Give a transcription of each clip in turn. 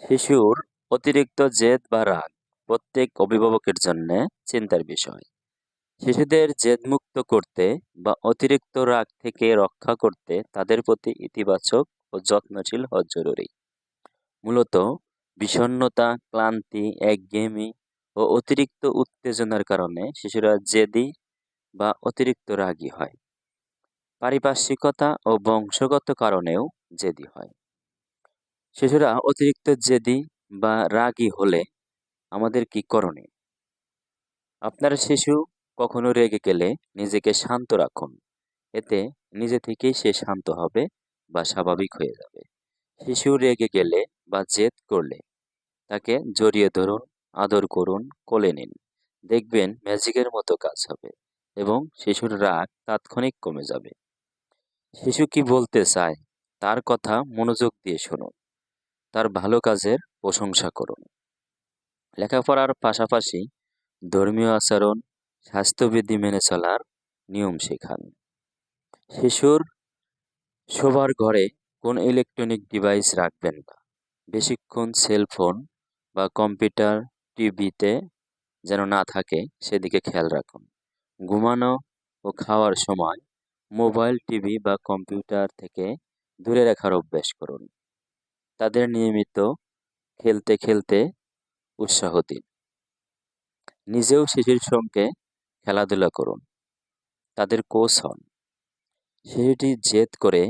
শিশুর অতিরিক্ত জেদ বা রাগ প্রত্যেক অভিভাবকের জন্য চিন্তার বিষয়। শিশুদের জেদমুক্ত করতে বা অতিরিক্ত রাগ থেকে রক্ষা করতে তাদের প্রতি ইতিবাচক ও যত্নশীল হওয়া জরুরি। মূলত বিষণ্নতা ক্লান্তি, একঘেয়েমি ও অতিরিক্ত উত্তেজনার কারণে শিশুরা জেদি বা অতিরিক্ত রাগী হয়। পারিপার্শ্বিকতা ও বংশগত কারণেও জেদি হয়। শিশুরা অতিরিক্ত জেদি বা রাগী হলে আমাদের কি করণীয়? আপনার শিশু কখনো রেগে গেলে নিজেকে শান্ত রাখুন। এতে নিজে থেকেই সে শান্ত হবে বা স্বাভাবিক হয়ে যাবে। শিশু রেগে গেলে বা জেদ করলে তাকে জড়িয়ে ধরুন, আদর করুন, কোলে নিন। দেখবেন ম্যাজিকের মতো কাজ হবে এবং শিশুর রাগ তাৎক্ষণিক কমে যাবে। শিশু কি বলতে চায়, তার কথা মনোযোগ দিয়ে শুনুন। তার ভালো কাজের প্রশংসা করুন। লেখাপড়ার পাশাপাশি ধর্মীয় আচরণ, স্বাস্থ্যবিধি মেনে চলার নিয়ম শেখান। শিশুর শোবার ঘরে কোন ইলেকট্রনিক ডিভাইস রাখবেন না। বেশিক্ষণ সেলফোন বা কম্পিউটার টিভিতে যেন না থাকে সেদিকে খেয়াল রাখুন। ঘুমানো ও খাওয়ার সময় মোবাইল টিভি বা কম্পিউটার থেকে দূরে রাখার অভ্যাস করুন। তাদের নিয়মিত খেলতে খেলতে উৎসাহ দিন। নিজেও শিশুর সঙ্গে খেলাধুলা করুন। তাদের কোচ হন। শিশুটি জেদ করে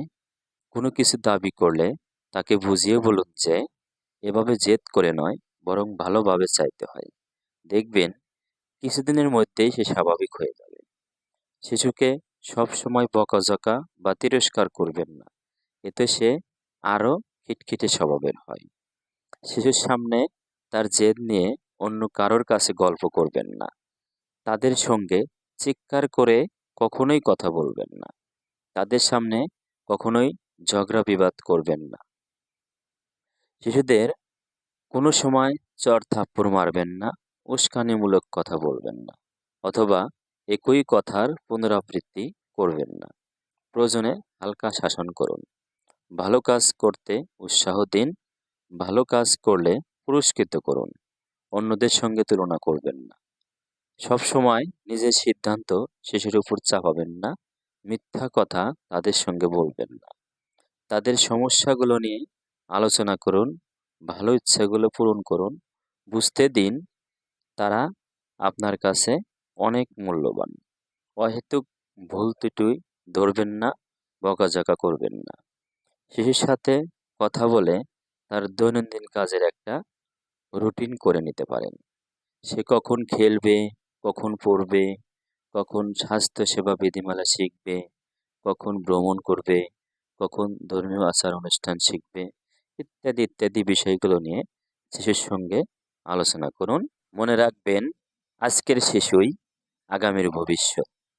কোনো কিছু দাবি করলে তাকে বুঝিয়ে বলুন যে, এভাবে জেদ করে নয়, বরং ভালোভাবে চাইতে হয়। দেখবেন কিছুদিনের মধ্যেই সে স্বাভাবিক হয়ে যাবে। শিশুকে সবসময় বকাঝকা বা তিরস্কার করবেন না। এতে সে আরও খিটখিটে স্বভাবের হয়। শিশুর সামনে তার জেদ নিয়ে অন্য কারোর কাছে গল্প করবেন না। তাদের সঙ্গে চিৎকার করে কখনোই কথা বলবেন না। তাদের সামনে কখনোই ঝগড়া বিবাদ করবেন না। শিশুদের কোনো সময় চর থাপ্পড় মারবেন না, উস্কানিমূলক কথা বলবেন না, অথবা একই কথার পুনরাবৃত্তি করবেন না। প্রয়োজনে হালকা শাসন করুন। ভালো কাজ করতে উৎসাহ দিন, ভালো কাজ করলে পুরস্কৃত করুন, অন্যদের সঙ্গে তুলনা করবেন না। সব সময় নিজের সিদ্ধান্ত শিশুর উপর চাপাবেন না, মিথ্যা কথা তাদের সঙ্গে বলবেন না। তাদের সমস্যাগুলো নিয়ে আলোচনা করুন, ভালো ইচ্ছাগুলো পূরণ করুন, বুঝতে দিন তারা আপনার কাছে অনেক মূল্যবান। অহেতুক ভুল ত্রুটি ধরবেন না, বকাঝকা করবেন না। শিশুর সাথে কথা বলে তার দৈনন্দিন কাজের একটা রুটিন করে নিতে পারেন। সে কখন খেলবে, কখন পড়বে, কখন স্বাস্থ্যসেবা বিধিমালা শিখবে, কখন ভ্রমণ করবে, কখন ধর্মীয় আচার অনুষ্ঠান শিখবে, ইত্যাদি ইত্যাদি বিষয়গুলো নিয়ে শিশুর সঙ্গে আলোচনা করুন। মনে রাখবেন, আজকের শিশুই আগামীর ভবিষ্যৎ।